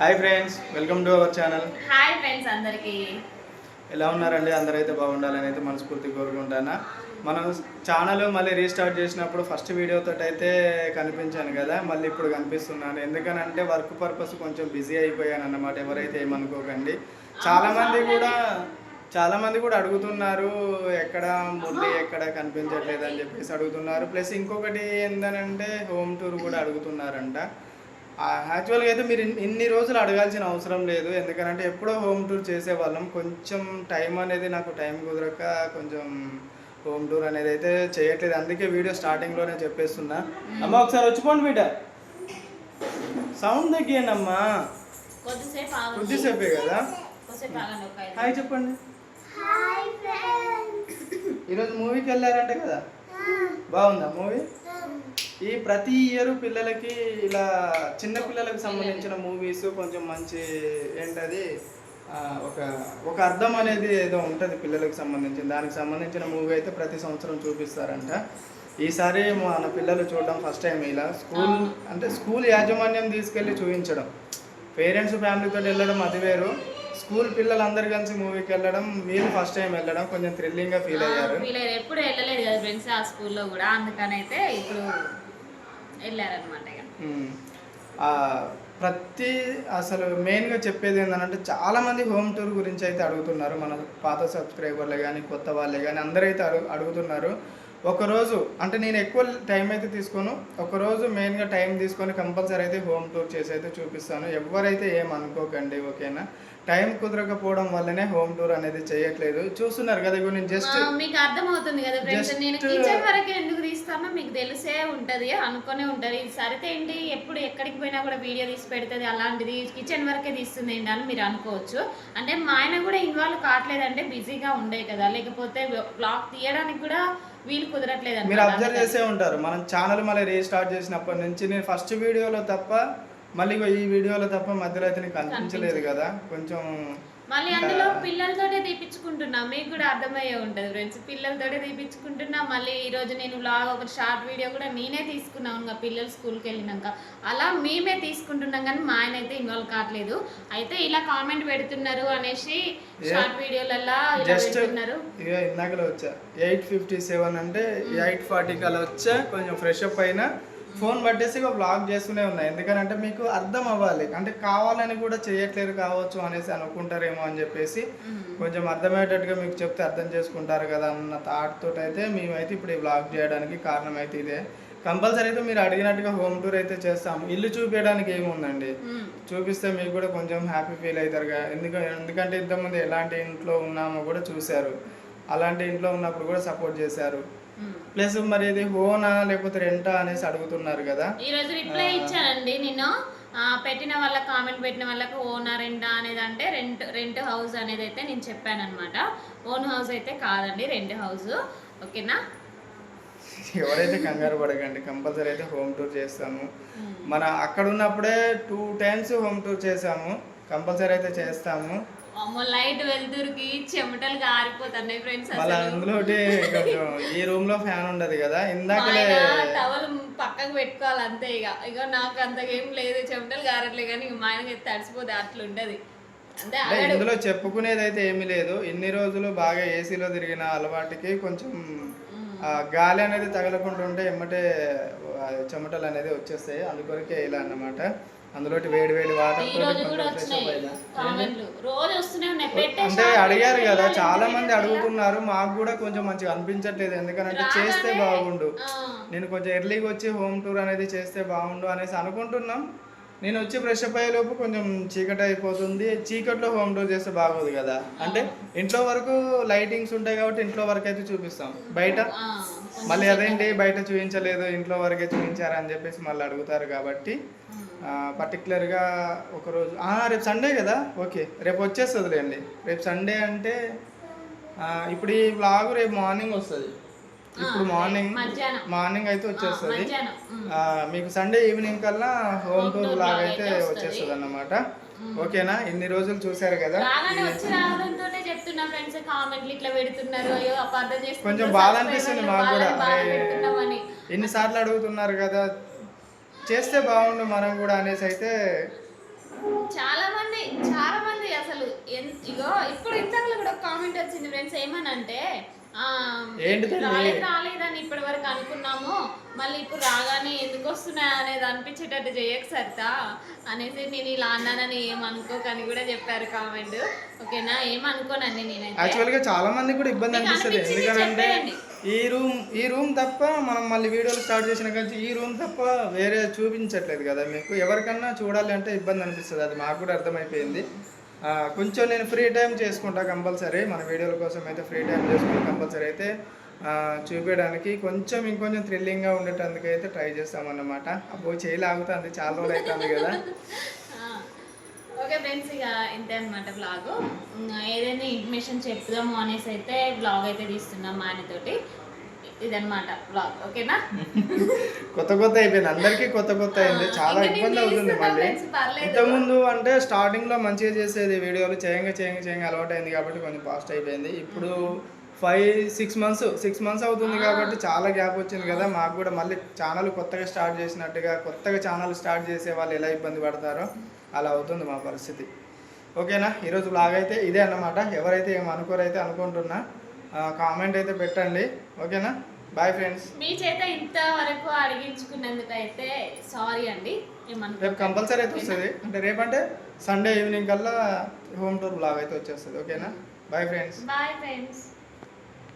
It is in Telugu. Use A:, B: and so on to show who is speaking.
A: Hi friends welcome to our channel
B: hi friends అందరికి.
A: ఎలా ఉన్నారండి? అందరైతే బాగుండాలని అయితే మనస్ఫూర్తి కోరుకుంటాను. మనం ఛానల్ మళ్ళీ రీస్టార్ట్ చేసినప్పుడు ఫస్ట్ వీడియోతో అయితే కనిపించాను కదా మళ్ళీ ఇప్పుడు కనిపిస్తున్నాను. ఎందుకనంటే వర్క్ పర్పస్ కొంచెం బిజీ అయిపోయాను అన్నమాట ఎవరైతే ఏమనుకోకండి. చాలామంది కూడా చాలామంది కూడా అడుగుతున్నారు ఎక్కడ మురళి ఎక్కడ కనిపించట్లేదు అని చెప్పేసి అడుగుతున్నారు. ప్లస్ ఇంకొకటి ఏంటనంటే హోమ్ టూర్ కూడా అడుగుతున్నారంట. యాక్చువల్గా అయితే మీరు ఇన్ని- రోజులు అడగాల్సిన అవసరం లేదు. ఎందుకంటే ఎప్పుడో హోమ్ టూర్ చేసేవాళ్ళం. కొంచెం టైం అనేది నాకు టైం కుదరక కొంచెం హోమ్ టూర్ అనేది అయితే చేయట్లేదు. అందుకే వీడియో స్టార్టింగ్లోనే చెప్పేస్తున్నా. అమ్మ ఒకసారి వచ్చిపోండి బిడ్డ. సౌండ్ తగ్గియండి అమ్మా
B: కొద్దిసేపు
A: కదా? హాయ్ చెప్పండి. ఈరోజు మూవీకి వెళ్ళారంటే కదా? బాగుందా మూవీ ఈ ప్రతి ఇయర్ పిల్లలకి ఇలా చిన్న పిల్లలకు సంబంధించిన మూవీస్ కొంచెం మంచి ఏంటది ఒక ఒక అర్థం అనేది ఏదో ఉంటుంది పిల్లలకు సంబంధించిన దానికి సంబంధించిన మూవీ అయితే ప్రతి సంవత్సరం చూపిస్తారంట. ఈసారి మన పిల్లలు చూడడం ఫస్ట్ టైం ఇలా. స్కూల్ అంటే స్కూల్ యాజమాన్యం తీసుకెళ్ళి చూపించడం పేరెంట్స్ ఫ్యామిలీతో వెళ్ళడం అది వేరు. స్కూల్ పిల్లలందరూ కలిసి మూవీకి వెళ్ళడం వీళ్ళు ఫస్ట్ టైం వెళ్ళడం కొంచెం థ్రిల్లింగ్గా ఫీల్ అయ్యారు.
B: ఎప్పుడు వెళ్ళలేదు కదా ఫ్రెండ్స్ ఆ స్కూల్లో కూడా. అందుకనైతే ఇప్పుడు వెళ్ళారనమాట
A: ప్రతి అసలు మెయిన్గా చెప్పేది ఏంటంటే చాలామంది హోమ్ టూర్ గురించి అయితే అడుగుతున్నారు. మన పాత సబ్స్క్రైబర్లే కానీ కొత్త వాళ్ళే కానీ అందరైతే అడుగు అడుగుతున్నారు. ఒకరోజు అంటే నేను ఎక్కువ టైం అయితే తీసుకోను. ఒకరోజు మెయిన్గా టైం తీసుకొని కంపల్సరీ అయితే హోమ్ టూర్ చేసి అయితే చూపిస్తాను. ఎవరైతే ఏం అనుకోకండి ఓకేనా? టైం కుదరకపోవడం వల్లనే హోమ్ టూర్ అనేది చేయట్లేదు. చూస్తున్నారు కదా ఇగో నేను జస్ట్
B: మీకు అర్థమవుతుంది కదా ఫ్రెండ్స్. నేను కిచెన్ వరకు ఎందుకు తీస్తానో మీకు తెలిసే ఉంటది అనుకునే ఉంటది. ఇది సరితే ఏంటి? ఎప్పుడు ఎక్కడికి పోయినా కూడా వీడియో తీసి పెడుతుంది అలాంటిది కిచెన్ వరకే తీస్తుంది ఏంటి అని మీరు అనుకోవచ్చు. అంటే మా ఆయన కూడా ఇన్వాల్వ్ కావట్లేదంటే బిజీగా ఉండే కదా. లేకపోతే బ్లాగ్ తీయడానికి కూడా వీలు కుదరట్లేదు
A: మీరు. అబ్జర్వ్ చేసే ఉంటారు. మనం ఛానల్ మళ్ళీ రీస్టార్ట్ చేసినప్పటి నుంచి నేను ఫస్ట్ వీడియోలో తప్ప మళ్ళీ ఈ వీడియోలో తప్ప మధ్యలో అయితే నీకు కనిపించలేదు కదా. కొంచెం
B: మళ్ళీ అందులో పిల్లలతోటే తీపించుకుంటున్నా మీకు కూడా అర్థమయ్యే ఉంటుంది ఫ్రెండ్స్. పిల్లలతోటే తీపించుకుంటున్నా మళ్ళీ ఈ రోజు నేను లాగ్ ఒక షార్ట్ వీడియో కూడా నేనే తీసుకున్నాను ఇంకా పిల్లలు స్కూల్కి వెళ్ళినాక. అలా మేమే తీసుకుంటున్నాం కానీ మా ఆయన అయితే ఇన్వాల్వ్ కావట్లేదు. అయితే ఇలా కామెంట్ పెడుతున్నారు అనేసి షార్ట్ పెడుతున్నారు.
A: ఇందాకలో వచ్చా. ఎయిట్ ఫిఫ్టీ సెవెన్ అంటే ఎయిట్ ఫార్టీకి అలా వచ్చా. కొంచెం ఫ్రెష్ అప్ అయినా ఫోన్ పట్టేసి ఇక బ్లాగ్ చేస్తూనే ఉన్నా. ఎందుకంటే మీకు అర్థం అవ్వాలి. అంటే కావాలని కూడా చేయట్లేదు కావచ్చు అనేసి అనుకుంటారేమో అని చెప్పేసి కొంచెం అర్థమయ్యేటట్టుగా మీకు చెప్తే అర్థం చేసుకుంటారు కదా అన్న థాట్ తోటి అయితే మేమైతే ఇప్పుడు ఈ బ్లాగ్ చేయడానికి కారణం అయితే ఇదే. కంపల్సరీ అయితే మీరు అడిగినట్టుగా హోమ్ టూర్ అయితే చేస్తాము. ఇల్లు చూపించడానికి ఏముందండి. చూపిస్తే మీకు కూడా కొంచెం హ్యాపీ ఫీల్ అవుతారుగా ఎందుకు ఎందుకంటే ఇంతకుముందు ఎలాంటి ఇంట్లో ఉన్నామో కూడా చూశారు. అలాంటి ఇంట్లో ఉన్నప్పుడు కూడా సపోర్ట్ చేశారు. ప్లస్ మరి ఇది హోనా లేకపోతే రెంటా అనేసి అడుగుతున్నారు కదా.
B: ఈ రోజు రిప్లై ఇచ్చానండి. నేను పెట్టిన వాళ్ళ కామెంట్ పెట్టిన వాళ్ళకి ఓనర్ రెంట్ అనేది అంటే రెంట్ రెంట్ హౌస్ అనేది అయితే నేను చెప్పాను అనమాట ఓన్ హౌస్ అయితే కాదండి రెంట్ హౌస్. ఓకేనా?
A: ఎవరైతే కంగారు పడకండి కంపల్సరీ అయితే హోమ్ టూర్ చేస్తాము. మన అక్కడ ఉన్నప్పుడే టూ టైమ్స్ హోమ్ టూర్ చేసాము కంపల్సరీ అయితే చేస్తాము.
B: అమ్మో లైట్ వెలుతురుకి చెమటలు గారిపోతున్నాయి ఫ్రెండ్స్
A: మళ్ళీ అందులో ఈ రూమ్లో ఫ్యాన్ ఉండదు కదా ఇందాకలే
B: టవల్ పక్కకు పెట్టుకోవాలి అంతే ఇక. ఇక నాకు అంతగా ఏం లేదు చెమటలు గారట్లేదు కానీ ఇక మా ఆయనకి తడిసిపోతే అట్లా ఉండదు. అంటే
A: అంటే
B: ఆగాడు.
A: ఇందులో చెప్పుకునేది అయితే ఏమీ లేదు. ఇన్ని రోజులు బాగా ఏసీలో తిరిగిన అలవాటుకి కొంచెం గాలి అనేది తగలకుండా ఉంటే ఎమ్మటే చెమటలు అనేది వచ్చేస్తాయి. అందుకొరకే ఇలా అన్నమాట. అందులో వేడి వేడి అంటే అడిగారు కదా చాలా మంది అడుగుతున్నారు. మాకు కూడా కొంచెం మంచిగా అనిపించట్లేదు. ఎందుకంటే చేస్తే బాగుండు. నేను కొంచెం ఎర్లీగా వచ్చి హోమ్ టూర్ అనేది చేస్తే బాగుండు అనేసి అనుకుంటున్నాం. నేను వచ్చి ఫ్రెష్ అప్ అయ్యే లోపు కొంచెం చీకటి అయిపోతుంది. చీకట్లో హోమ్ టూర్ చేస్తే బాగోదు కదా. అంటే ఇంట్లో వరకు లైటింగ్స్ ఉంటాయి కాబట్టి ఇంట్లో వరకు అయితే చూపిస్తాం. బయట మళ్ళీ అదేంటి? బయట చూపించలేదు. ఇంట్లో వరకే చూపించారు అని చెప్పేసి మళ్ళీ అడుగుతారు కాబట్టి పర్టికులర్గా ఒకరోజు రేపు సండే కదా? ఓకే రేపు వచ్చేస్తుందిలేండి. రేపు సండే అంటే ఇప్పుడు ఈ బ్లాగ్ రేపు మార్నింగ్ వస్తుంది. ఇప్పుడు మార్నింగ్. మార్నింగ్ అయితే వచ్చేస్తుంది. మీకు సండే ఈవినింగ్ కల్లా హోమ్ టూర్ బ్లాగ్ అయితే వచ్చేస్తుంది అన్నమాట ఓకేనా ఇన్ని రోజులు చూశారు కదా? కొంచెం బాధ అనిపిస్తుంది మాకు కూడా. ఎన్నిసార్లు అడుగుతున్నారు కదా చేస్తే బాగుండు మనం కూడా అనేసి అయితే
B: చాలా మంది చాలా మంది అసలు ఇగో ఇప్పుడు ఇంతకులో కూడా కామెంట్ వచ్చింది ఫ్రెండ్స్ ఏమనంటే రాలేదు రాలేదని ఇప్పటి వరకు అనుకున్నాము. మళ్ళీ ఇప్పుడు రాగానే ఎందుకు వస్తున్నాయి అనేది అనిపించేటట్టు చేయకు సరితా. అనేసి నేను ఇలా అన్నానని ఏమనుకోకని కూడా చెప్పారు కామెంట్. ఓకేనా? ఏమనుకోనండి నేనైతే.
A: యాక్చువల్గా చాలా మంది కూడా ఇబ్బంది అనిపిస్తుంది. ఎందుకంటే. ఈ రూమ్ ఈ రూమ్ తప్ప మనం మళ్ళీ వీడియోలు స్టార్ట్ చేసిన కానీ ఈ రూమ్ తప్ప వేరే చూపించట్లేదు కదా మీకు. ఎవరికన్నా చూడాలి అంటే ఇబ్బంది అనిపిస్తుంది. అది మాకు కూడా అర్థమైపోయింది. కొంచెం నేను ఫ్రీ టైం చేసుకుంటా కంపల్సరీ. మన వీడియోల కోసం అయితే ఫ్రీ టైం చేసుకుంటా కంపల్సరీ అయితే చూపించడానికి కొంచెం ఇంకొంచెం థ్రిల్లింగ్గా ఉండేటందుకు అయితే ట్రై చేస్తామన్నమాట. అబ్బో చేయలాగుతుంది చాలా రోజులు అవుతుంది కదా.
B: ఓకే ఫ్రెండ్స్ ఇక ఇంతే అనమాట బ్లాగ్ ఏదైనా ఇన్ఫర్మేషన్ చెప్దాము అనేసి అయితే బ్లాగ్ అయితే తీస్తున్నాం మా ఆయనతోటి. ఇదన్నమాట బ్లాగ్ ఓకేనా?
A: కొత్త కొత్త అయిపోయింది. అందరికీ కొత్త కొత్త అయింది. చాలా ఇబ్బంది అవుతుంది మళ్ళీ. ఇంతకుముందు అంటే స్టార్టింగ్లో మంచిగా చేసేది వీడియోలు చేయంగా చేయంగా చేయంగా అలవాటు అయింది కాబట్టి కొంచెం ఫాస్ట్ అయిపోయింది. ఇప్పుడు five six months six months అవుతుంది కాబట్టి చాలా గ్యాప్ వచ్చింది కదా. మాకు కూడా మళ్ళీ ఛానల్ కొత్తగా స్టార్ట్ చేసినట్టుగా కొత్తగా ఛానల్ స్టార్ట్ చేసే వాళ్ళు ఎలా ఇబ్బంది పడతారో అలా అవుతుంది మా పరిస్థితి. ఓకేనా? ఈరోజు బ్లాగ్ అయితే ఇదే అన్నమాట. ఎవరైతే ఏం అనుకోరైతే అనుకుంటున్నా కామెంట్ అయితే పెట్టండి. ఓకేనా? బాయ్ ఫ్రెండ్స్
B: మీ చేత ఇంతవరకు అడిగించుకున్నందుకు అయితే సారీ అండి.
A: రేపు కంపల్సరీ అయితే వస్తుంది. అంటే రేపంటే సండే ఈవినింగ్ కల్లా హోమ్ టూర్ బ్లాగ్ అయితే వచ్చేస్తుంది. ఓకేనా? Bye friends
B: bye friends